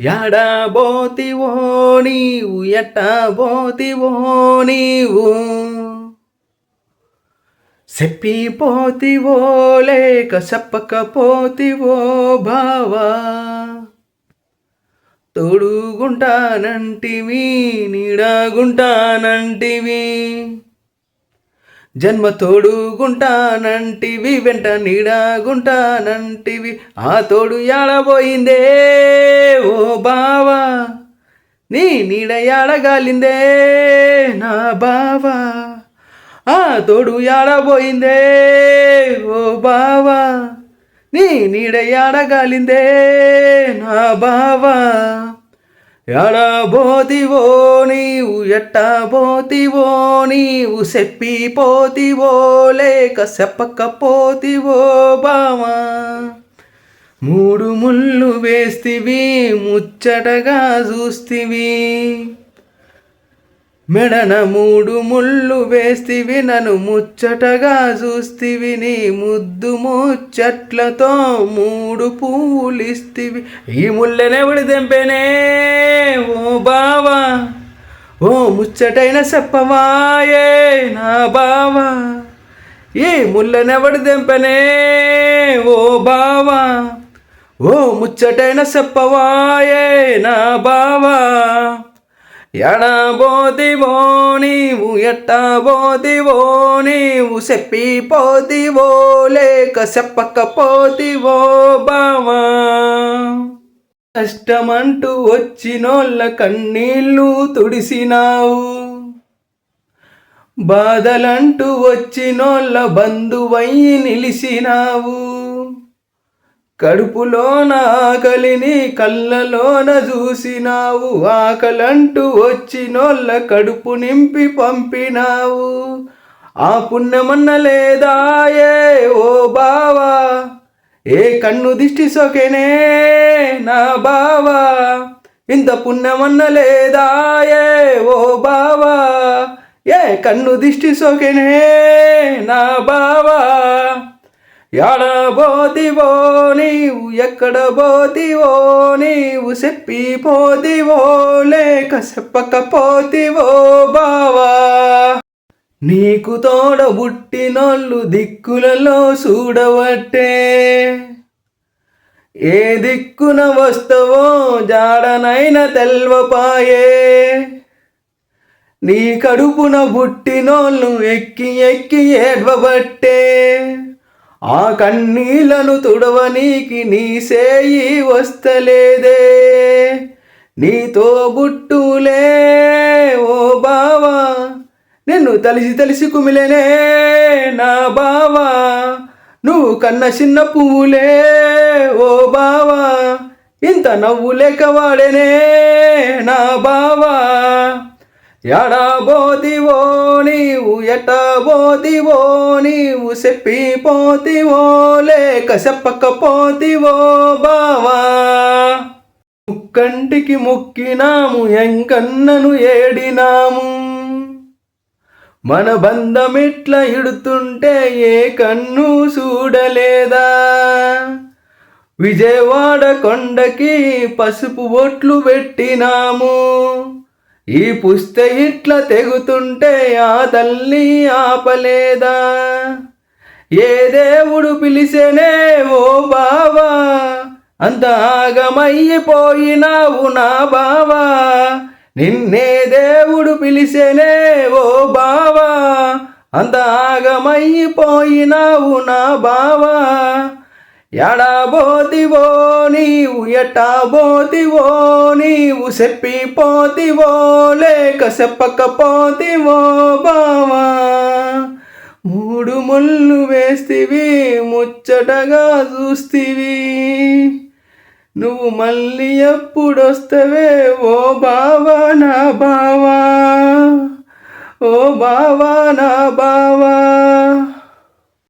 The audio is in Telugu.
యాడా బోతివో నీవు ఎట్టబోతివో నీవు? చెప్పిపోతివో లేక చెప్పకపోతివో బావా? తోడుగుంటానంటివి నీడగుంటానంటివి? జన్మ తోడుగుంటానంటివి వెంట నీడాగుంటానంటివి. ఆ తోడు యాడబోయిందే? ఓ బావా నీ నీడ యాడగాలిందే? నా బావా ఆ తోడు యాడబోయిందే? ఓ బావా నీ నీడ యాడగాలిందే? నా బావా. ఎడబోతివో నీవు ఎట్టబోతివో నీవు చెప్పిపోతివో లేక చెప్పకపోతివో బావా. మూడు ముళ్ళు వేస్తివి ముచ్చటగా చూస్తివి. మెడన మూడు ముళ్ళు వేస్తివి నన్ను ముచ్చటగా చూస్తివి. నీ ముద్దు ముచ్చట్లతో మూడు పూలిస్తివి. ఈ ముళ్ళెనెవడి తెంపేనే ఓ బావా ఓ ముచ్చటైన చెప్పవాయే నా బావా. ఈ ముళ్ళనెవడి దెంపనే ఓ బావా ఓ ముచ్చటైన చెప్పవాయే నా బావా. ఎడబోతివో నీవు ఎట్టబోదివో నీవు చెప్పిపోతివో లేక చెప్పకపోతివో బావా. కష్టమంటూ వచ్చినోళ్ళ కన్నీళ్ళు తుడిసినావు. బాధలంటూ వచ్చినోళ్ళ బంధువయ్యి నిలిసినావు. కడుపులోన ఆకలిని కళ్ళలోన చూసినావు ఆకలంటూ వచ్చినోళ్ళ కడుపు నింపి పంపినావు. ఆ పుణ్యమన్న లేదాయే ఓ బావా? ఏ కన్ను దిష్టి సొకెనే నా బావా? ఇంత పుణ్యమన్న లేదాయే ఓ బావా? ఏ కన్ను దిష్టి సొకెనే నా బావా? ఎడబోతివో నీవు? ఎక్కడ బోదివో నీవు? చెప్పిపోతివో లేక చెప్పకపోతివో బావా. నీకు తోడ పుట్టినోళ్ళు దిక్కులలో చూడవట్టే ఏ దిక్కున వస్తావో జాడనైన తెల్వపాయే. నీ కడుపున పుట్టినోళ్ళు ఎక్కి ఎక్కి ఏడ్వబట్టే. ఆ కన్నీళ్ళను తుడవనీకి నీ సేయి వస్తలేదే. నీతో బుట్టులే ఓ బావా నిన్ను తలిసి తలిసి కుమిలేనే నా బావా. నువ్వు కన్న చిన్న పువ్వులే ఓ బావా ఇంత నవ్వు లేక వాడేనే నా బావా. ఎడబోతివో ఎట పోతివో నీవు చెప్పిపోతివో లేక చెప్పకపోతివో బావా. ముక్కంటికి ముక్కినాము ఎంకన్నను ఏడినాము. మన బంధమిట్ల ఇడుతుంటే ఏ కన్ను చూడలేదా విజయవాడ కొండకి పసుపు బొట్లు పెట్టినాము. ఈ పుస్తే ఇట్లా తెగుతుంటే ఆ తల్లి ఆపలేదా? ఏ దేవుడు పిలిచెనే ఓ బావా? అంత ఆగమయ్యిపోయినావు నా బావా. నిన్నే దేవుడు పిలిచెనే ఓ బావా. అంత ఆగమయ్యిపోయినావు నా బావా. ఎడబోతివో నీవు ఎటబోతివో నీవు చెప్పిపోతివో లేక చెప్పకపోతివో బావా. మూడు ముళ్ళు వేస్తివి ముచ్చటగా చూస్తివి. నువ్వు మళ్ళీ ఎప్పుడొస్తవే ఓ బావా నా బావా. ఓ బావా నా బావా.